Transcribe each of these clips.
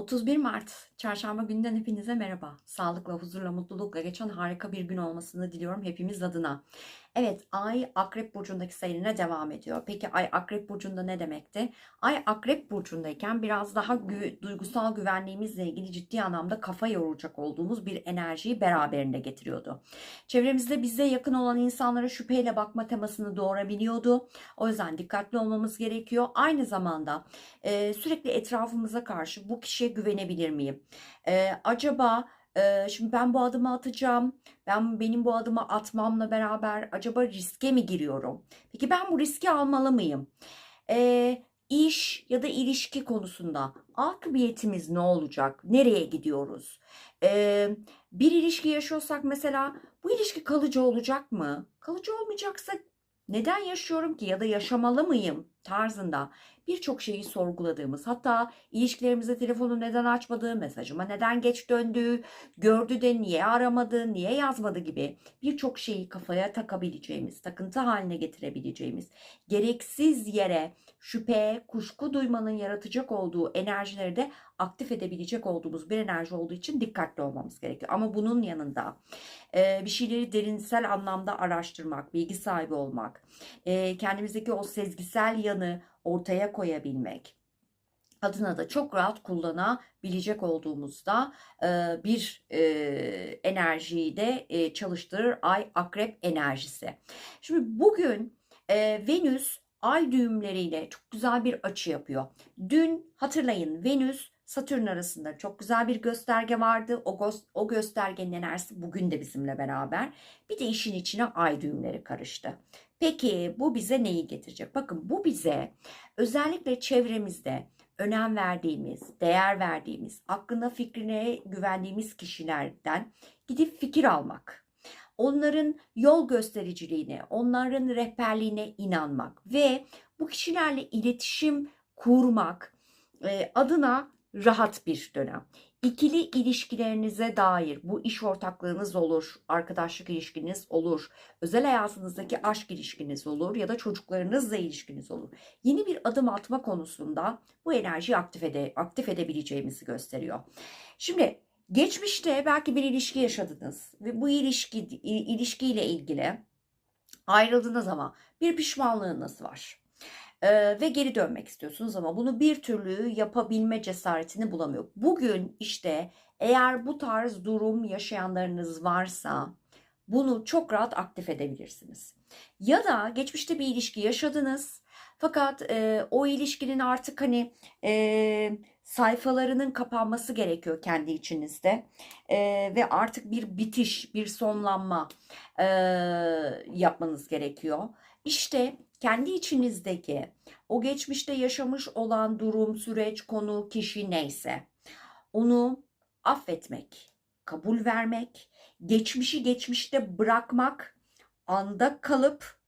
31 Mart Çarşamba günden hepinize merhaba. Sağlıkla, huzurla, mutlulukla geçen harika bir gün olmasını diliyorum hepimiz adına. Evet, Ay Akrep Burcu'ndaki seyrine devam ediyor. Peki Ay Akrep Burcu'nda ne demekti? Ay Akrep Burcu'ndayken biraz daha gü- duygusal güvenliğimizle ilgili ciddi anlamda kafa yorulacak olduğumuz bir enerjiyi beraberinde getiriyordu. Çevremizde bize yakın olan insanlara şüpheyle bakma temasını doğurabiliyordu. O yüzden dikkatli olmamız gerekiyor. Aynı zamanda e, sürekli etrafımıza karşı bu kişiye güvenebilir miyim? E, acaba şimdi ben bu adımı atacağım. Ben benim bu adımı atmamla beraber acaba riske mi giriyorum? Peki ben bu riski almalı mıyım? E, iş ya da ilişki konusunda akıbiyetimiz ne olacak? Nereye gidiyoruz? E, bir ilişki yaşıyorsak mesela bu ilişki kalıcı olacak mı? Kalıcı olmayacaksa neden yaşıyorum ki ya da yaşamalı mıyım tarzında birçok şeyi sorguladığımız hatta ilişkilerimizde telefonu neden açmadığı, mesajıma neden geç döndüğü, gördü de niye aramadı, niye yazmadı gibi birçok şeyi kafaya takabileceğimiz, takıntı haline getirebileceğimiz, gereksiz yere şüphe, kuşku duymanın yaratacak olduğu enerjileri de aktif edebilecek olduğumuz bir enerji olduğu için dikkatli olmamız gerekiyor. Ama bunun yanında e, bir şeyleri derinsel anlamda araştırmak, bilgi sahibi olmak, e, kendimizdeki o sezgisel yanı ortaya koyabilmek adına da çok rahat kullanabilecek olduğumuzda e, bir e, enerjiyi de e, çalıştırır ay akrep enerjisi. Şimdi bugün e, Venüs ay düğümleriyle çok güzel bir açı yapıyor. Dün hatırlayın Venüs Satürn arasında çok güzel bir gösterge vardı. O, gö- o göstergenin enerjisi bugün de bizimle beraber. Bir de işin içine ay düğümleri karıştı. Peki bu bize neyi getirecek? Bakın bu bize özellikle çevremizde önem verdiğimiz, değer verdiğimiz, aklına fikrine güvendiğimiz kişilerden gidip fikir almak. Onların yol göstericiliğine, onların rehberliğine inanmak ve bu kişilerle iletişim kurmak adına rahat bir dönem. İkili ilişkilerinize dair bu iş ortaklığınız olur, arkadaşlık ilişkiniz olur, özel hayatınızdaki aşk ilişkiniz olur ya da çocuklarınızla ilişkiniz olur. Yeni bir adım atma konusunda bu enerjiyi aktif, ede, aktif edebileceğimizi gösteriyor. Şimdi geçmişte belki bir ilişki yaşadınız ve bu ilişki ilişkiyle ilgili ayrıldınız ama bir pişmanlığınız var. Ee, ve geri dönmek istiyorsunuz ama bunu bir türlü yapabilme cesaretini bulamıyor. Bugün işte eğer bu tarz durum yaşayanlarınız varsa bunu çok rahat aktif edebilirsiniz. Ya da geçmişte bir ilişki yaşadınız fakat e, o ilişkinin artık hani e, sayfalarının kapanması gerekiyor kendi içinizde E, ve artık bir bitiş, bir sonlanma e, yapmanız gerekiyor. İşte kendi içinizdeki o geçmişte yaşamış olan durum, süreç, konu, kişi neyse onu affetmek, kabul vermek, geçmişi geçmişte bırakmak, anda kalıp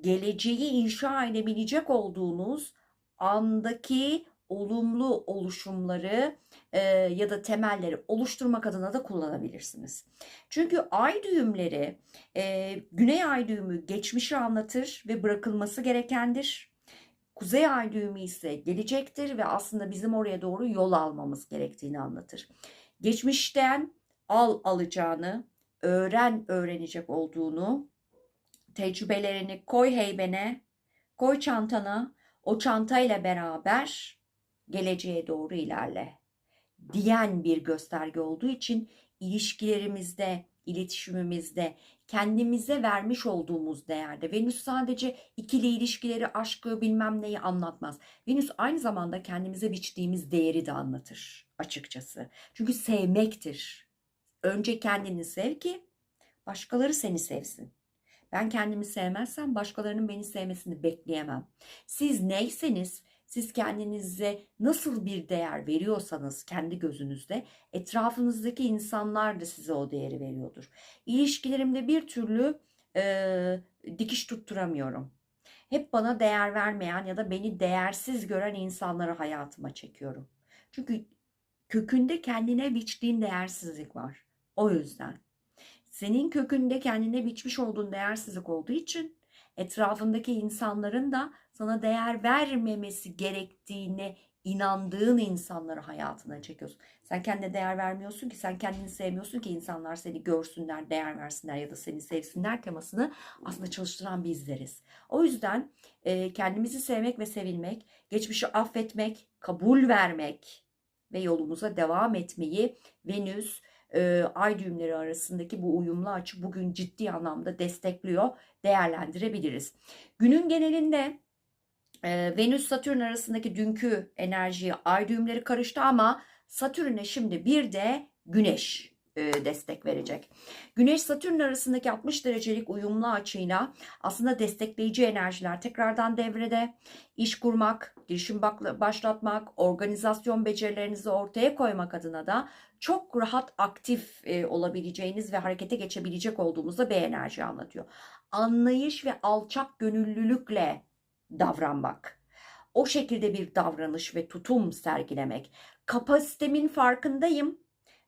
geleceği inşa edebilecek olduğunuz andaki olumlu oluşumları e, ya da temelleri oluşturmak adına da kullanabilirsiniz. Çünkü ay düğümleri, e, güney ay düğümü geçmişi anlatır ve bırakılması gerekendir. Kuzey ay düğümü ise gelecektir ve aslında bizim oraya doğru yol almamız gerektiğini anlatır. Geçmişten al alacağını, öğren öğrenecek olduğunu, tecrübelerini koy heybene, koy çantana, o çantayla beraber geleceğe doğru ilerle diyen bir gösterge olduğu için ilişkilerimizde, iletişimimizde kendimize vermiş olduğumuz değerde Venüs sadece ikili ilişkileri, aşkı bilmem neyi anlatmaz. Venüs aynı zamanda kendimize biçtiğimiz değeri de anlatır açıkçası. Çünkü sevmektir. Önce kendini sev ki başkaları seni sevsin. Ben kendimi sevmezsem başkalarının beni sevmesini bekleyemem. Siz neyseniz siz kendinize nasıl bir değer veriyorsanız kendi gözünüzde etrafınızdaki insanlar da size o değeri veriyordur. İlişkilerimde bir türlü e, dikiş tutturamıyorum. Hep bana değer vermeyen ya da beni değersiz gören insanları hayatıma çekiyorum. Çünkü kökünde kendine biçtiğin değersizlik var. O yüzden. Senin kökünde kendine biçmiş olduğun değersizlik olduğu için etrafındaki insanların da sana değer vermemesi gerektiğine inandığın insanları hayatına çekiyorsun. Sen kendine değer vermiyorsun ki, sen kendini sevmiyorsun ki insanlar seni görsünler, değer versinler ya da seni sevsinler temasını aslında çalıştıran bizleriz. O yüzden e, kendimizi sevmek ve sevilmek, geçmişi affetmek, kabul vermek ve yolumuza devam etmeyi Venüs e, ay düğümleri arasındaki bu uyumlu açı bugün ciddi anlamda destekliyor, değerlendirebiliriz. Günün genelinde e, Venüs Satürn arasındaki dünkü enerjiye ay düğümleri karıştı ama Satürn'e şimdi bir de Güneş e, destek verecek. Güneş Satürn arasındaki 60 derecelik uyumlu açıyla aslında destekleyici enerjiler tekrardan devrede. İş kurmak, girişim başlatmak, organizasyon becerilerinizi ortaya koymak adına da çok rahat aktif e, olabileceğiniz ve harekete geçebilecek olduğumuzda bir enerji anlatıyor. Anlayış ve alçak gönüllülükle davranmak. O şekilde bir davranış ve tutum sergilemek. Kapasitemin farkındayım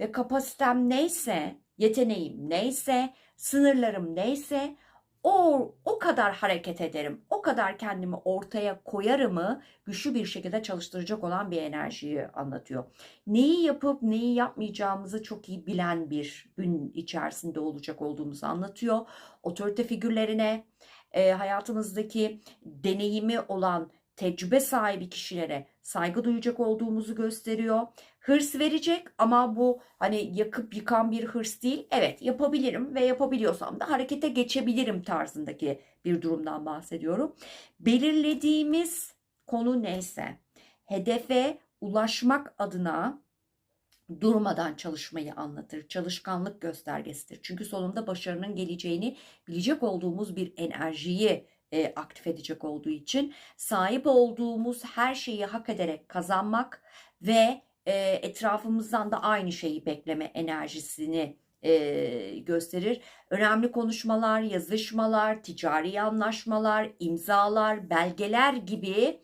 ve kapasitem neyse, yeteneğim neyse, sınırlarım neyse o, o kadar hareket ederim, o kadar kendimi ortaya koyarımı güçlü bir şekilde çalıştıracak olan bir enerjiyi anlatıyor. Neyi yapıp neyi yapmayacağımızı çok iyi bilen bir gün içerisinde olacak olduğumuzu anlatıyor. Otorite figürlerine, e, hayatımızdaki deneyimi olan tecrübe sahibi kişilere saygı duyacak olduğumuzu gösteriyor. Hırs verecek ama bu hani yakıp yıkan bir hırs değil. Evet yapabilirim ve yapabiliyorsam da harekete geçebilirim tarzındaki bir durumdan bahsediyorum. Belirlediğimiz konu neyse hedefe ulaşmak adına durmadan çalışmayı anlatır. Çalışkanlık göstergesidir. Çünkü sonunda başarının geleceğini bilecek olduğumuz bir enerjiyi e, aktif edecek olduğu için sahip olduğumuz her şeyi hak ederek kazanmak ve e, etrafımızdan da aynı şeyi bekleme enerjisini e, gösterir. Önemli konuşmalar, yazışmalar, ticari anlaşmalar, imzalar, belgeler gibi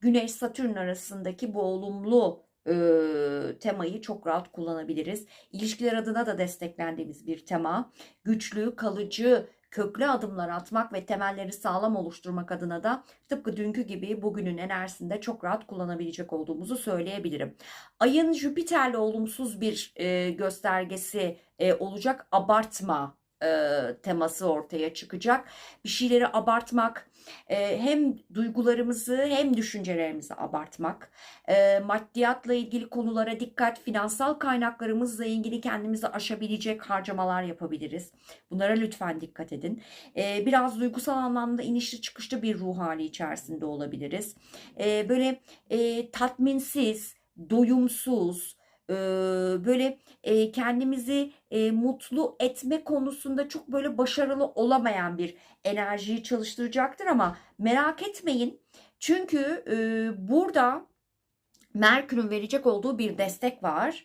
Güneş Satürn arasındaki bu olumlu e, temayı çok rahat kullanabiliriz. İlişkiler adına da desteklendiğimiz bir tema. Güçlü, kalıcı, köklü adımlar atmak ve temelleri sağlam oluşturmak adına da tıpkı dünkü gibi bugünün enerjisinde çok rahat kullanabilecek olduğumuzu söyleyebilirim. Ayın Jüpiter'le olumsuz bir e, göstergesi e, olacak abartma e, teması ortaya çıkacak. Bir şeyleri abartmak, e, hem duygularımızı hem düşüncelerimizi abartmak, e, maddiyatla ilgili konulara dikkat, finansal kaynaklarımızla ilgili kendimizi aşabilecek harcamalar yapabiliriz. Bunlara lütfen dikkat edin. E, biraz duygusal anlamda inişli çıkışlı bir ruh hali içerisinde olabiliriz. E, böyle e, tatminsiz, doyumsuz, böyle kendimizi mutlu etme konusunda çok böyle başarılı olamayan bir enerjiyi çalıştıracaktır ama merak etmeyin. Çünkü burada Merkür'ün verecek olduğu bir destek var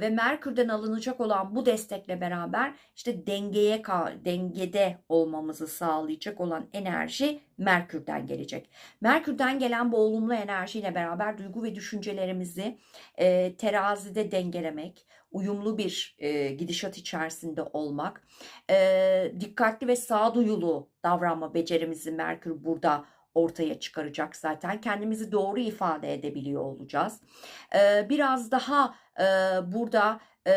ve Merkür'den alınacak olan bu destekle beraber işte dengeye dengede olmamızı sağlayacak olan enerji Merkür'den gelecek. Merkür'den gelen bu olumlu enerjiyle beraber duygu ve düşüncelerimizi e, terazide dengelemek, uyumlu bir e, gidişat içerisinde olmak, e, dikkatli ve sağduyulu davranma becerimizi Merkür burada ortaya çıkaracak zaten. Kendimizi doğru ifade edebiliyor olacağız. Ee, biraz daha e, burada e,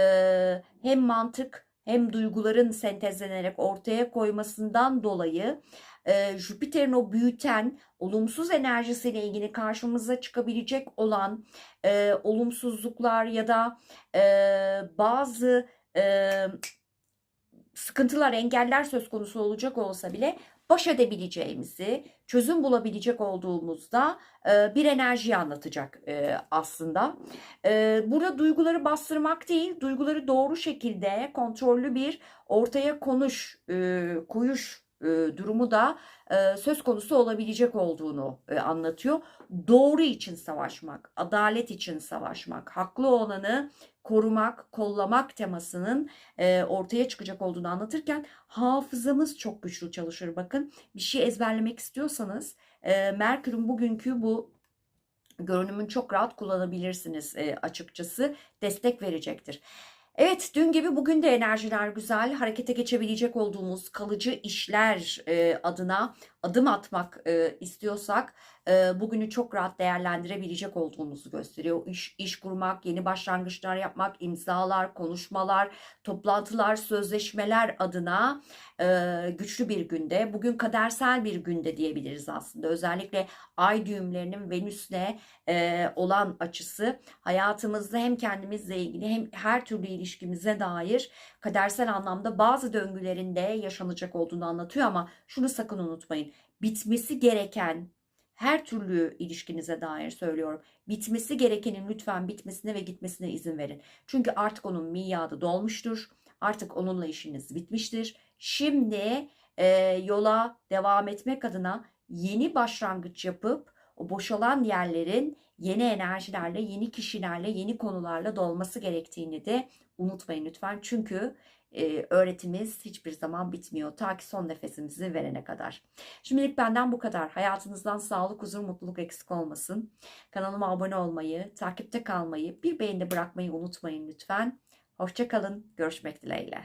hem mantık hem duyguların sentezlenerek ortaya koymasından dolayı e, Jüpiter'in o büyüten olumsuz enerjisiyle ilgili karşımıza çıkabilecek olan e, olumsuzluklar ya da e, bazı e, sıkıntılar, engeller söz konusu olacak olsa bile baş edebileceğimizi, çözüm bulabilecek olduğumuzda e, bir enerji anlatacak e, aslında. E, burada duyguları bastırmak değil, duyguları doğru şekilde kontrollü bir ortaya konuş, e, koyuş e, durumu da e, söz konusu olabilecek olduğunu e, anlatıyor. Doğru için savaşmak, adalet için savaşmak, haklı olanı korumak, kollamak temasının ortaya çıkacak olduğunu anlatırken hafızamız çok güçlü çalışır. Bakın bir şey ezberlemek istiyorsanız Merkür'ün bugünkü bu görünümün çok rahat kullanabilirsiniz açıkçası destek verecektir. Evet dün gibi bugün de enerjiler güzel. Harekete geçebilecek olduğumuz kalıcı işler adına adım atmak istiyorsak e, bugünü çok rahat değerlendirebilecek olduğumuzu gösteriyor. İş, iş kurmak, yeni başlangıçlar yapmak, imzalar, konuşmalar, toplantılar, sözleşmeler adına e, güçlü bir günde. Bugün kadersel bir günde diyebiliriz aslında. Özellikle ay düğümlerinin Venüs'le e, olan açısı hayatımızda hem kendimizle ilgili hem her türlü ilişkimize dair kadersel anlamda bazı döngülerinde yaşanacak olduğunu anlatıyor ama şunu sakın unutmayın. Bitmesi gereken her türlü ilişkinize dair söylüyorum. Bitmesi gerekenin lütfen bitmesine ve gitmesine izin verin. Çünkü artık onun miadı dolmuştur. Artık onunla işiniz bitmiştir. Şimdi e, yola devam etmek adına yeni başlangıç yapıp o boşalan yerlerin yeni enerjilerle, yeni kişilerle, yeni konularla dolması gerektiğini de unutmayın lütfen. Çünkü e, öğretimiz hiçbir zaman bitmiyor ta ki son nefesimizi verene kadar. Şimdilik benden bu kadar. Hayatınızdan sağlık, huzur, mutluluk eksik olmasın. Kanalıma abone olmayı, takipte kalmayı, bir beğeni bırakmayı unutmayın lütfen. Hoşçakalın. Görüşmek dileğiyle.